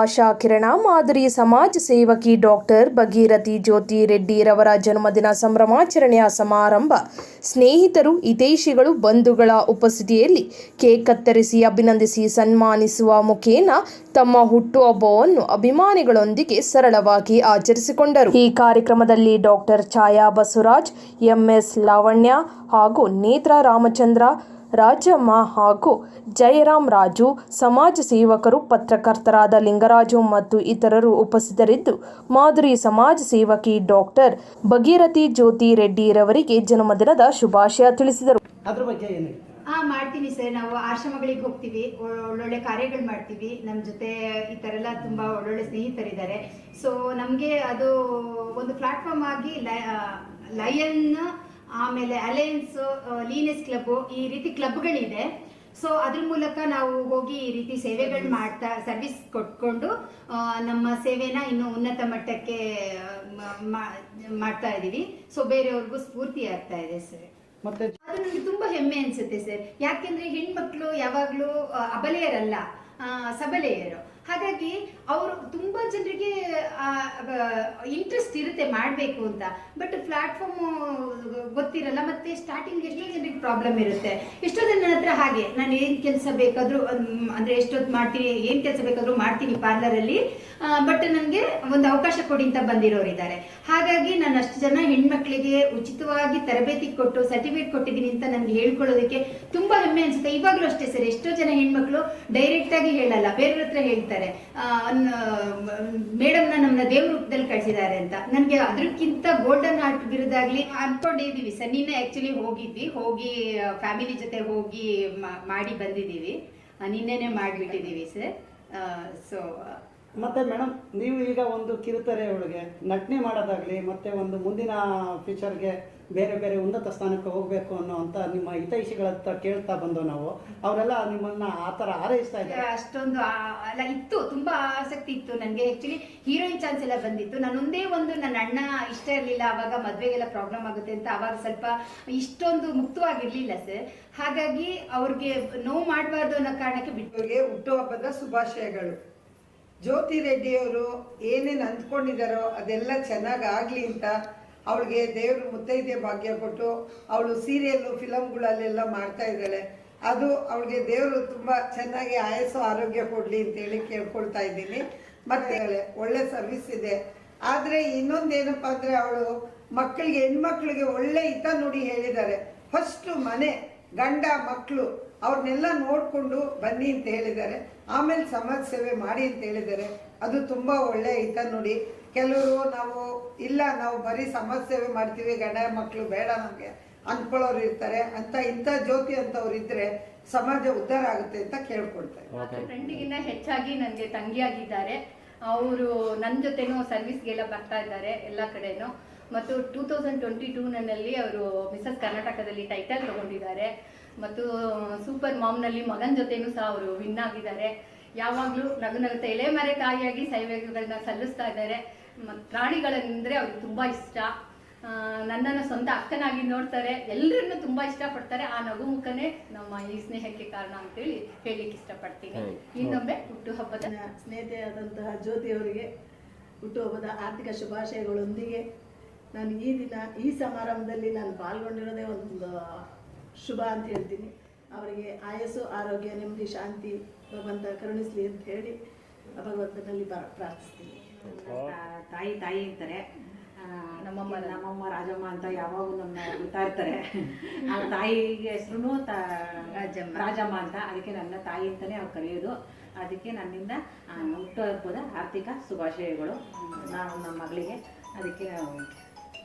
ಆಶಾ ಕಿರಣ, ಮಾದರಿ ಸಮಾಜ ಸೇವಕಿ ಡಾಕ್ಟರ್ ಭಗೀರಥಿ ಜ್ಯೋತಿ ರೆಡ್ಡಿರವರ ಜನ್ಮದಿನ ಸಂಭ್ರಮಾಚರಣೆಯ ಸಮಾರಂಭ. ಸ್ನೇಹಿತರು, ಹಿತೈಷಿಗಳು, ಬಂಧುಗಳ ಉಪಸ್ಥಿತಿಯಲ್ಲಿ ಕೇಕ್ ಕತ್ತರಿಸಿ ಅಭಿನಂದಿಸಿ ಸನ್ಮಾನಿಸುವ ಮುಖೇನ ತಮ್ಮ ಹುಟ್ಟುಹಬ್ಬವನ್ನು ಅಭಿಮಾನಿಗಳೊಂದಿಗೆ ಸರಳವಾಗಿ ಆಚರಿಸಿಕೊಂಡರು. ಈ ಕಾರ್ಯಕ್ರಮದಲ್ಲಿ ಡಾಕ್ಟರ್ ಛಾಯಾ ಬಸವರಾಜ್, ಎಂಎಸ್ ಲಾವಣ್ಯ ಹಾಗೂ ನೇತ್ರ ರಾಮಚಂದ್ರ ರಾಜಮ್ಮ ಹಾಗೂ ಜಯರಾಮ್ ರಾಜು ಸಮಾಜ ಸೇವಕರು ಪತ್ರಕರ್ತರಾದ ಲಿಂಗರಾಜು ಮತ್ತು ಇತರರು ಉಪಸ್ಥಿತರಿದ್ದು ಮಾದರಿ ಸಮಾಜ ಸೇವಕಿ ಡಾಕ್ಟರ್ ಭಗೀರಥಿ ಜ್ಯೋತಿ ರೆಡ್ಡಿರವರಿಗೆ ಜನ್ಮದಿನದ ಶುಭಾಶಯ ತಿಳಿಸಿದರು. ಅದ್ರ ಬಗ್ಗೆ ಏನು ಹೇಳ್ತೀರಾ? ಹಾ ಮಾಡ್ತೀನಿ ಸರ್. ನಾವು ಆಶ್ರಮಗಳಿಗೆ ಹೋಗ್ತೀವಿ. ಒಳ್ಳೊಳ್ಳೆ ಕಾರ್ಯಗಳು ಮಾಡ್ತೀವಿ. ನಮ್ಮ ಜೊತೆ ಈ ಥರ ಎಲ್ಲ ತುಂಬ ಒಳ್ಳೊಳ್ಳೆ ಸ್ನೇಹಿತರಿದ್ದಾರೆ. ಸೊ ನಮಗೆ ಅದು ಒಂದು ಪ್ಲಾಟ್ಫಾರ್ಮ್ ಆಗಿ ಲಯನ್ ಆಮೇಲೆ ಅಲಯನ್ಸ್ ಲೀನೆಸ್ ಕ್ಲಬ್ ಈ ರೀತಿ ಕ್ಲಬ್ಗಳಿದೆ ಸೊ ಅದ್ರ ಮೂಲಕ ನಾವು ಹೋಗಿ ಈ ರೀತಿ ಸೇವೆಗಳು ಮಾಡ್ತಾ ಸರ್ವಿಸ್ ಕೊಟ್ಕೊಂಡು ನಮ್ಮ ಸೇವೆನ ಇನ್ನು ಉನ್ನತ ಮಟ್ಟಕ್ಕೆ ಮಾಡ್ತಾ ಇದ್ದೀವಿ. ಸೊ ಬೇರೆಯವ್ರಿಗೂ ಸ್ಫೂರ್ತಿ ಆಗ್ತಾ ಇದೆ ಸರ್ ಮತ್ತೆ ಅದು ನನಗೆ ತುಂಬಾ ಹೆಮ್ಮೆ ಅನ್ಸುತ್ತೆ ಸರ್ ಯಾಕೆಂದ್ರೆ ಹೆಣ್ಮಕ್ಳು ಯಾವಾಗ್ಲೂ ಅಬಲೆಯರಲ್ಲ ಸಬಲೆಯರು. ಹಾಗಾಗಿ ಅವರು ತುಂಬಾ ಜನರಿಗೆ ಇಂಟ್ರೆಸ್ಟ್ ಇರುತ್ತೆ ಮಾಡಬೇಕು ಅಂತ. ಬಟ್ ಪ್ಲಾಟ್ಫಾರ್ಮ್ ಗೊತ್ತಿರಲ್ಲ, ಮತ್ತೆ ಸ್ಟಾರ್ಟಿಂಗ್ ಎಷ್ಟೋ ಜನರಿಗೆ ಪ್ರಾಬ್ಲಮ್ ಇರುತ್ತೆ. ಎಷ್ಟೋ ಜನ ಹತ್ರ ಹಾಗೆ, ನಾನು ಏನ್ ಕೆಲಸ ಬೇಕಾದ್ರೂ ಅಂದ್ರೆ ಎಷ್ಟೊತ್ತು ಮಾಡ್ತೀನಿ, ಏನ್ ಕೆಲಸ ಬೇಕಾದ್ರೂ ಮಾಡ್ತೀನಿ ಪಾರ್ಲರ್ ಅಲ್ಲಿ. ಬಟ್ ನನಗೆ ಒಂದು ಅವಕಾಶ ಕೊಡಿ ಅಂತ ಬಂದಿರೋರಿದ್ದಾರೆ ಹಾಗಾಗಿ ನಾನು ಅಷ್ಟು ಜನ ಹೆಣ್ಮಕ್ಳಿಗೆ ಉಚಿತವಾಗಿ ತರಬೇತಿ ಕೊಟ್ಟು ಸರ್ಟಿಫಿಕೇಟ್ ಕೊಟ್ಟಿದ್ದೀನಿ ಅಂತ ನನಗೆ ಹೇಳ್ಕೊಳ್ಳೋದಕ್ಕೆ ತುಂಬಾ ಹೆಮ್ಮೆ ಅನ್ಸುತ್ತೆ. ಇವಾಗಲೂ ಅಷ್ಟೇ ಸರ್, ಎಷ್ಟೋ ಜನ ಹೆಣ್ಮಕ್ಳು ಡೈರೆಕ್ಟ್ ಆಗಿ ಹೇಳಲ್ಲ, ಬೇರೆಯವ್ರ ಹತ್ರ ಹೇಳ್ತಾರೆ. ಮೇಡಮ್ನ ನಮ್ಮನ್ನ ದೇವ್ರ ರೂಪದಲ್ಲಿ ಕಳಿಸಿದ್ದಾರೆ ಅಂತ. ನನಗೆ ಅದಕ್ಕಿಂತ ಗೋಲ್ಡನ್ ಹಾರ್ಟ್ ಬಿರುದಾಗ್ಲಿ ಅನ್ಕೊಂಡಿದೀವಿ ಸರ್ ನಿನ್ನೆ ಆ್ಯಕ್ಚುಲಿ ಹೋಗಿದ್ವಿ. ಹೋಗಿ ಫ್ಯಾಮಿಲಿ ಜೊತೆ ಹೋಗಿ ಮಾಡಿ ಬಂದಿದ್ದೀವಿ. ಆ, ನಿನ್ನೆನೆ ಮಾಡಿಬಿಟ್ಟಿದ್ದೀವಿ ಸರ್. ಸೊ ಮತ್ತೆ ಮೇಡಮ್ ನೀವು ಈಗ ಒಂದು ಕಿರುತೆರೆ ಒಳಗೆ ನಟನೆ ಮಾಡೋದಾಗ್ಲಿ ಮತ್ತೆ ಒಂದು ಮುಂದಿನ ಫ್ಯೂಚರ್ಗೆ ಬೇರೆ ಬೇರೆ ಉನ್ನತ ಸ್ಥಾನಕ್ಕೆ ಹೋಗಬೇಕು ಅನ್ನೋ ಅಂತ ನಿಮ್ಮ ಹಿತೈಷಿಗಳ ಹತ್ರ ಕೇಳ್ತಾ ಬಂದೋ ನಾವು ಅವರೆಲ್ಲ ನಿಮ್ಮನ್ನ ಆ ಥರ ಹಾರೈಸ್ತಾ ಇದ್ದಾರೆ. ಅಷ್ಟೊಂದು ಅಲ್ಲ ಇತ್ತು ತುಂಬಾ ಆಸಕ್ತಿ ಇತ್ತು ನನಗೆ. ಆಕ್ಚುಲಿ ಹೀರೋಯಿನ್ ಚಾನ್ಸ್ ಎಲ್ಲ ಬಂದಿತ್ತು. ನಾನು ಒಂದೇ ಒಂದು ನನ್ನ ಅಣ್ಣ ಇಷ್ಟ ಇರಲಿಲ್ಲ ಅವಾಗ ಮದ್ವೆಗೆಲ್ಲ ಪ್ರಾಬ್ಲಮ್ ಆಗುತ್ತೆ ಅಂತ ಅವಾಗ ಸ್ವಲ್ಪ ಇಷ್ಟೊಂದು ಮುಕ್ತವಾಗಿರ್ಲಿಲ್ಲ ಸರ್. ಹಾಗಾಗಿ ಅವ್ರಿಗೆ ನೋವು ಮಾಡಬಾರ್ದು ಅನ್ನೋ ಕಾರಣಕ್ಕೆ ಬಿಟ್ಟವ್ರಿಗೆ ಅವರಿಗೆ ಹುಟ್ಟುಹಬ್ಬದ ಶುಭಾಶಯಗಳು. ಜ್ಯೋತಿ ರೆಡ್ಡಿಯವರು ಏನೇನು ಅಂದ್ಕೊಂಡಿದ್ದಾರೋ ಅದೆಲ್ಲ ಚೆನ್ನಾಗಿ ಆಗಲಿ ಅಂತ ಅವಳಿಗೆ ದೇವರು ಮುತ್ತೈದೆ ಭಾಗ್ಯ ಕೊಟ್ಟು ಅವಳು ಸೀರಿಯಲ್ಲು ಫಿಲಮ್ಗಳಲ್ಲೆಲ್ಲ ಮಾಡ್ತಾ ಇದ್ದಾಳೆ. ಅದು ಅವಳಿಗೆ ದೇವರು ತುಂಬ ಚೆನ್ನಾಗಿ ಆಯಸ್ಸು, ಆರೋಗ್ಯ ಕೊಡಲಿ ಅಂತೇಳಿ ಕೇಳ್ಕೊಳ್ತಾ ಇದ್ದೀನಿ. ಮತ್ತೆ ಒಳ್ಳೆ ಸರ್ವಿಸ್ ಇದೆ. ಆದರೆ ಇನ್ನೊಂದೇನಪ್ಪ ಅಂದರೆ ಅವಳು ಮಕ್ಕಳಿಗೆ, ಹೆಣ್ಮಕ್ಳಿಗೆ ಒಳ್ಳೆ ಹಿತ ನುಡಿ ಹೇಳಿದ್ದಾರೆ. ಫಸ್ಟು ಮನೆ. ಗಂಡ ಮಕ್ಕಳು ಅವ್ರನ್ನೆಲ್ಲ ನೋಡಿಕೊಂಡು ಬನ್ನಿ ಅಂತ ಹೇಳಿದ್ದಾರೆ. ಆಮೇಲೆ ಸಮಾಜ ಸೇವೆ ಮಾಡಿ ಅಂತ ಹೇಳಿದ್ದಾರೆ. ಅದು ತುಂಬ ಒಳ್ಳೆ ಹಿತ ನೋಡಿ. ಕೆಲವರು ನಾವು ಇಲ್ಲ ನಾವು ಬರೀ ಸಮಾಜ ಸೇವೆ ಮಾಡ್ತೀವಿ ಗಂಡ ಮಕ್ಕಳು ಬೇಡ ನಮಗೆ ಅಂದ್ಕೊಳ್ಳೋರು ಇರ್ತಾರೆ ಅಂತ ಇಂಥ ಜ್ಯೋತಿ ಅಂತವ್ರು ಇದ್ರೆ ಸಮಾಜ ಉದ್ಧಾರ ಆಗುತ್ತೆ ಅಂತ ಕೇಳ್ಕೊಳ್ತಾರೆ. ಫ್ರೆಂಡಿಗಿಂತ ಹೆಚ್ಚಾಗಿ ನನಗೆ ತಂಗಿಯಾಗಿದ್ದಾರೆ. ಅವರು ನನ್ನ ಜೊತೆನೂ ಸರ್ವಿಸ್ಗೆಲ್ಲ ಬರ್ತಾ ಇದ್ದಾರೆ ಎಲ್ಲ ಕಡೆನೂ. ಮತ್ತು ಟೂ ತೌಸಂಡ್ ಟ್ವೆಂಟಿ ಟೂನಲ್ಲಿ ಅವರು ಮಿಸಸ್ ಕರ್ನಾಟಕದಲ್ಲಿ ಟೈಟಲ್ ತಗೊಂಡಿದ್ದಾರೆ. ಮತ್ತು ಸೂಪರ್ ಮಾಮ್ನಲ್ಲಿ ಮಗನ ಜೊತೆನೂ ಸಹ ಅವರು ವಿನ್ ಆಗಿದ್ದಾರೆ. ಯಾವಾಗಲೂ ನಗು ನಗುತ್ತಾ ಎಳೆ ಮರೆ ತಾಯಿಯಾಗಿ ಸೇವೆಗಳನ್ನ ಸಲ್ಲಿಸ್ತಾ ಇದ್ದಾರೆ. ಮತ್ತು ಪ್ರಾಣಿಗಳಂದರೆ ಅವ್ರಿಗೆ ತುಂಬ ಇಷ್ಟ. ಆ, ನನ್ನನ್ನು ಸ್ವಂತ ಅಕ್ಕನಾಗಿ ನೋಡ್ತಾರೆ. ಎಲ್ಲರನ್ನು ತುಂಬಾ ಇಷ್ಟಪಡ್ತಾರೆ. ಆ ನಗು ಮುಖನೇ ನಮ್ಮ ಈ ಸ್ನೇಹಕ್ಕೆ ಕಾರಣ ಅಂತೇಳಿ ಹೇಳಲಿಕ್ಕೆ ಇಷ್ಟಪಡ್ತೀನಿ. ಇನ್ನೊಮ್ಮೆ ಹುಟ್ಟುಹಬ್ಬದ ಸ್ನೇಹಿತೆಯಾದಂತಹ ಜ್ಯೋತಿಯವರಿಗೆ ಹುಟ್ಟುಹಬ್ಬದ ಆರ್ಥಿಕ ಶುಭಾಶಯಗಳೊಂದಿಗೆ ನಾನು ಈ ದಿನ ಈ ಸಮಾರಂಭದಲ್ಲಿ ನಾನು ಪಾಲ್ಗೊಂಡಿರೋದೇ ಒಂದು ಶುಭ ಅಂತ ಹೇಳ್ತೀನಿ. ಅವರಿಗೆ ಆಯಸ್ಸು ಆರೋಗ್ಯ ನೆಮ್ಮದಿ ಶಾಂತಿ ಭಗವಂತ ಕರುಣಿಸಲಿ ಅಂತ ಹೇಳಿ ಭಗವಂತನಲ್ಲಿ ಪ್ರಾ- ಪ್ರಾರ್ಥಿಸ್ತೀನಿ. ತಾಯಿ ತಾಯಿ ಇರ್ತಾರೆ. ನಮ್ಮಮ್ಮ ನಮ್ಮಮ್ಮ ರಾಜಮ್ಮ ಅಂತ ಯಾವಾಗೂ ನಮ್ಮ ಹೇಳ್ತಾ ಇರ್ತಾರೆ. ಆ ತಾಯಿಗೆ ಹೆಸರು ರಾಜಮ್ಮ. ರಾಜಮ್ಮ ಅಂತ. ಅದಕ್ಕೆ ನನ್ನ ತಾಯಿ ಅಂತಲೇ ಅವ್ರು ಕರೆಯೋದು. ಅದಕ್ಕೆ ನನ್ನಿಂದ ಹುಟ್ಟುಹಬ್ಬದ ಆರ್ಥಿಕ ಶುಭಾಶಯಗಳು. ನಾವು ನಮ್ಮ ಮಗಳಿಗೆ ಅದಕ್ಕೆ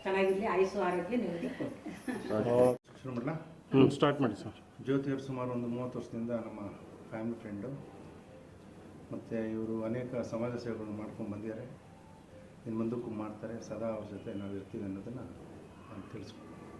ಚೆನ್ನಾಗಿರ್ಲಿ ಆಯುಸ್ಸು ಆರೋಗ್ಯ ನೆಮ್ಮದಿ ಕೊಡಿ ಶುರು ಮಾಡಲ ಹ್ಞೂ ಸ್ಟಾರ್ಟ್ ಮಾಡಿ ಸರ್. ಜ್ಯೋತಿಯವರು ಸುಮಾರು ಒಂದು ಮೂವತ್ತು ವರ್ಷದಿಂದ ನಮ್ಮ ಫ್ಯಾಮಿಲಿ ಫ್ರೆಂಡು ಮತ್ತು ಇವರು ಅನೇಕ ಸಮಾಜ ಸೇವೆಗಳನ್ನು ಮಾಡ್ಕೊಂಡು ಬಂದಿದ್ದಾರೆ. ಇನ್ನು ಮುಂದಕ್ಕೂ ಮಾಡ್ತಾರೆ. ಸದಾ ಅವ್ರ ಜೊತೆ ನಾವು ಇರ್ತೀವಿ ಅನ್ನೋದನ್ನು ನಾನು ತಿಳಿಸ್ಕೊಡ್ತೀನಿ.